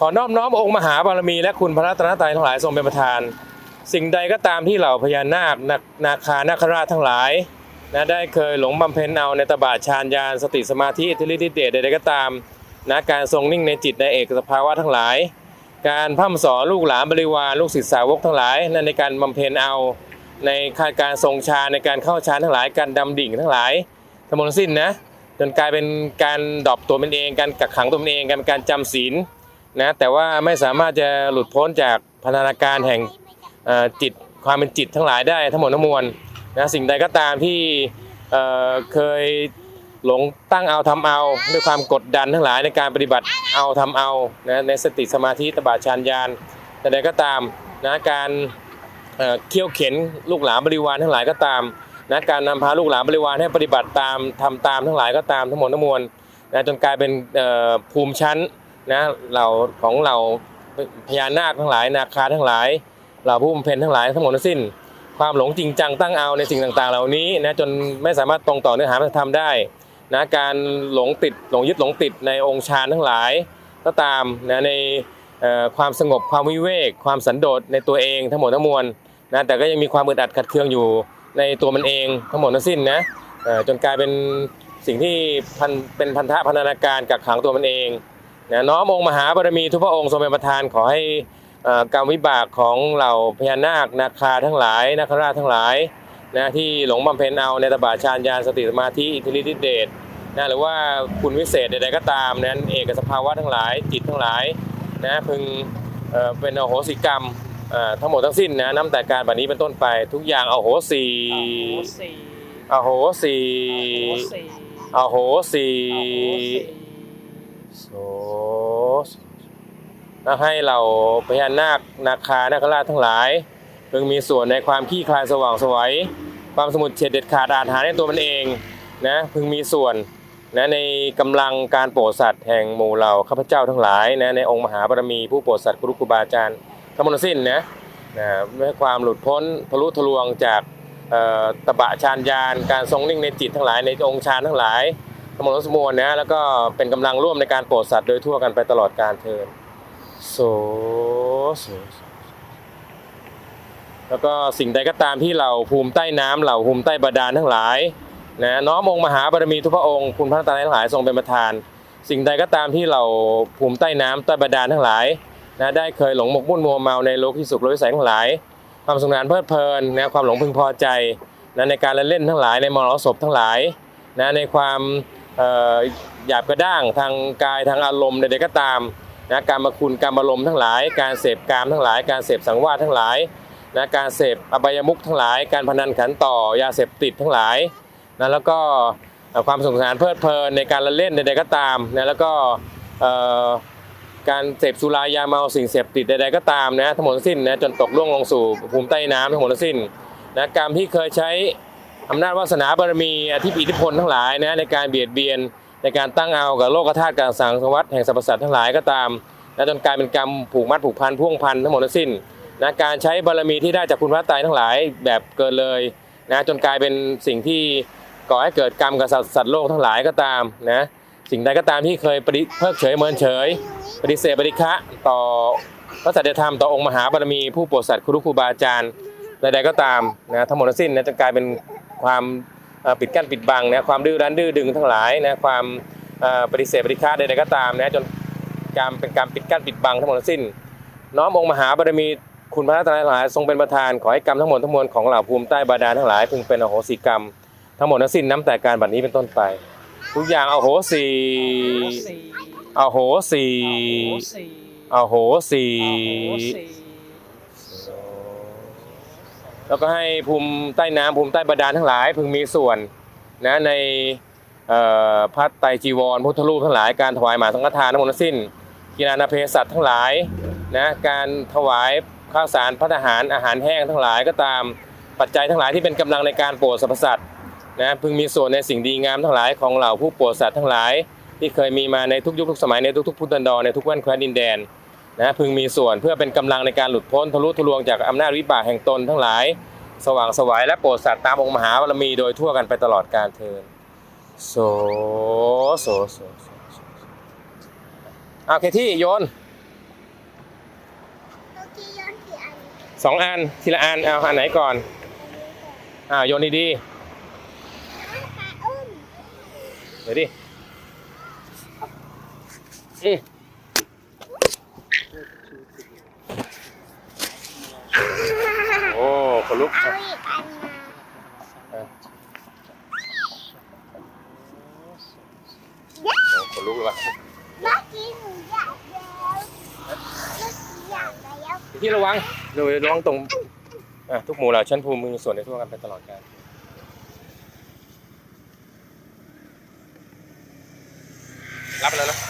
ขอนอบน้อมองค์มหาบารมี และคุณพระรัตนตรัยทั้งหลายทรงเป็นประธาน สิ่งใดก็ตามที่เหล่าพญานาคนาคานาคราชทั้งหลายนะได้เคยหลงบำเพ็ญเอาในตบะฌานญาณสติสมาธิอิทธิฤทธิเดชใดๆก็ตามนะการทรงนิ่งในจิตในเอกสภาวะทั้งหลาย การพร่ำสอนลูกหลานบริวารลูกศิษย์สาวกทั้งหลายนั่นในการบำเพ็ญเอาในการทรงฌานในการเข้าฌานทั้งหลาย การดำดิ่งทั้งหลายทั้งหมดสิ้นนะจนกลายเป็นการดอปตัวมันเอง การกักขังตัวมันเองการเป็นการจำศีล นะแต่ว่าไม่สามารถจะหลุดพ้นจากพันธนาการแห่งจิตความเป็นจิตทั้งหลายได้ทั้งหมดทั้งมวลนะสิ่งใดก็ตามที่เเคยหลงตั้งเอาทำเอาด้วยความกดดันทั้งหลายในการปฏิบัติเอาทำเอานะในสติสมาธิตบะฌานญาณแต่ใดก็ตามนะการเเคี่ยวเข็นลูกหลานบริวารทั้งหลายก็ตามนะการนำพาลูกหลานบริวารให้ปฏิบัติตามทำตามทั้งหลายก็ตามทั้งหมดทั้งมวลนะจนกลายเป็นภูมิชั้น นะเหล่าของเหล่าพญานาคทั้งหลายนาคาทั้งหลายเหล่าผู้บำเพ็ญทั้งหลายทั้งหมดทั้งสิ้น ความหลงจริงจังตั้งเอาในสิ่งต่างๆ เหล่านี้นะจนไม่สามารถตรงต่อเนื้อหาพระธรรมได้นะการหลงติดหลงยึดหลงติดในองค์ฌานทั้งหลายก็ตามนะในความสงบความวิเวก ความสันโดษในตัวเองทั้งหมดทั้งมวลนะแต่ก็ยังมีความอึดอัดขัดเคืองอยู่ในตัวมันเองทั้งหมดทั้งสิ้นนะจนกลายเป็นสิ่งที่พันเป็นพันธะพันธนาการกักขังตัวมันเอง นะน้อมองค์มหาบารมีทุกพระองค์ทรงเป็นประธานขอให้เอ่อกรรมวิบากของเหล่าพญานาคนาคาทั้งหลายนาคราชทั้งหลายนะที่หลงบำเพ็ญเอาในตบะฌานญาณสติสมาธิอิทธิฤทธิเดชนะหรือว่าคุณวิเศษใดๆก็ตามนั้นเอกสภาวะทั้งหลายจิตทั้งหลายนะพึงเอ่อเป็นอโหสิกรรมเอ่อทั้งหมดทั้งสิ้นนะนับแต่การบัดนี้เป็นต้นไปทุกอย่างอโหสีสี่อโหสีสี่อโหสี โสและให้เหล่าพญานาคนาคานาคราชทั้งหลายเพิ่งมีส่วนในความขี้คลายสว่างสวัยความสมุดเฉดเด็ดขาดอาจหารในตัวมันเองนะพึงมีส่วนนะในกำลังการโปรดสัตว์แห่งหมู่เหล่าข้าพเจ้าทั้งหลายนะในองค์มหาบารมีผู้โปรดสัตว์ครูครูบาอาจารย์ทั้งหมดสิ้นนะนะให้ความหลุดพ้นทะลุทะลวงจากตบะฌานญาณการทรงนิ่งในจิตทั้งหลายในองค์ฌานทั้งหลาย ทั้งหมดทั้งมวลนะแล้วก็เป็นกำลังร่วมในการโปรดสัตว์โดยทั่วกันไปตลอดกาลเทินโสโสแล้วก็สิ่งใดก็ตามที่เราภูมิใต้น้ำเหล่าภูมิใต้บาดาลทั้งหลายนะน้อมองมหาบารมีทุกพระองค์คุณพระตาทั้งหลายทรงเป็นประธาน สิ่งใดก็ตามที่เราภูมิใต้น้ำใต้บาดาลทั้งหลายนะได้เคยหลงหมกมุ่นมัวเมาในโลกที่สุขโลกวิสัยทั้งหลาย ความสงสารเพลิดเพลินนะความหลงพึงพอใจนะในการละเล่นทั้งหลายในมรสพทั้งหลายนะในความ หยาบกระด้างทางกายทางอารมณ์ใดๆก็ตามนะการมาคุณการบารมณ์ทั้งหลาย การเสพกามทั้งหลาย การเสพสังวาสทั้งหลายนะการเสพอบายมุขทั้งหลาย การพนันขันต่อยาเสพติดทั้งหลายนะแล้วก็ความสงสารเพลิดเพลินในการละเล่นใดๆก็ตามนะแล้วก็การเสพสุรายาเมาสิ่งเสพติดใดๆก็ตามนะทั้งหมดสิ้นนะจนตกล่วงลงสู่ภูมิใต้น้ำทั้งหมดสิ้นนะกรรมที่เคยใช้ อำนาจวาสนาบารมีอธิปอิทธิพลทั้งหลายนะในการเบียดเบียนในการตั้งเอากับโลกธาตุการสังสวัฏแห่งสรรพสัตว์ทั้งหลายก็ตามนะจนกลายเป็นกรรมผูกมัดผูกพันพ่วงพันทั้งหมดทั้งสิ้นนะการใช้บารมีที่ได้จากคุณพระตายทั้งหลายแบบเกินเลยนะจนกลายเป็นสิ่งที่ก่อให้เกิดกรรมกับสัตว์โลกทั้งหลายก็ตามนะสิ่งใดก็ตามที่เคยปฏิเพิกเฉยเมินเฉย ปฏิเสธปฏิฆะต่อพระสัจธรรมต่อองค์มหาบารมีผู้โปรดสัตว์ครูครูบาอาจารย์ใดๆก็ตามนะทั้งหมดทั้งสิ้นนะจะกลายเป็น ความเอ่อปิดกั้นปิดบังนะความดื้อรั้นดื้อดึงทั้งหลายนะความเอ่อปฏิเสธปฏิฆะใดๆก็ตามนะจนการเป็นการปิดกั้นปิดบังทั้งหมดทั้งสิ้น น้อมองค์มหาบารมีคุณพระรัตนตรัยทั้งหลายทรงเป็นประธานขอให้กรรมทั้งหมดทั้งมวลของเหล่าภูมิใต้บาดาลทั้งหลายพึงเป็นอโหสิกรรม ทั้งหมดทั้งสิ้นน้ำแต่การบัดนี้เป็นต้นไป ทุกอย่างอโหสีสี่อโหสีสี่อโหสีสี่ แล้วก็ให้ภูมิใต้น้ำภูมิใต้บาดาลทั้งหลาย พึงมีส่วนนะในพระไตรจีวรพุทธรูปทั้งหลายการถวายหมาสังฆทานทั้งหมดทั้งสิ้น กีฬานาเพศัตทั้งหลายนะการถวายข้าวสารพัฒหารอาหารแห้งทั้งหลายก็ตามปัจจัยทั้งหลายที่เป็นกำลังในการโปรดสรรพสัตว์นะพึงมีส่วนในสิ่งดีงามทั้งหลายของเหล่าผู้โปรดสัตว์ทั้งหลาย ที่เคยมีมาในทุกยุคทุกสมัยในทุกๆพุทธันดรในทุกแว่นแคว้นดินแดน นะพึงมีส่วนเพื่อเป็นกำลังในการหลุดพ้นทะลุทะลวงจากอำนาจวิบากแห่งตนทั้งหลาย สว่างสวัยและโปรดสัตว์ตามองค์มหาบารมีโดยทั่วกันไปตลอดกาลเทินโสโสโสเอาเคที่โยนสองอันทีละอันเอาอันไหนก่อนอ่าโยนดีๆเดี๋ยวดิอือ ขนลุกเอาอีกอันมาโอ้ขนลุกเลยว่ะเมื่อกี้หนูอยากแล้วเมื่อกี้อยากแล้วพี่ระวังเดี๋ยวระวังตรงอะทุกหมู่เหล่าชั้นภูมิมีส่วนในทั่วกันไปตลอดกาลรับไปแล้วนะ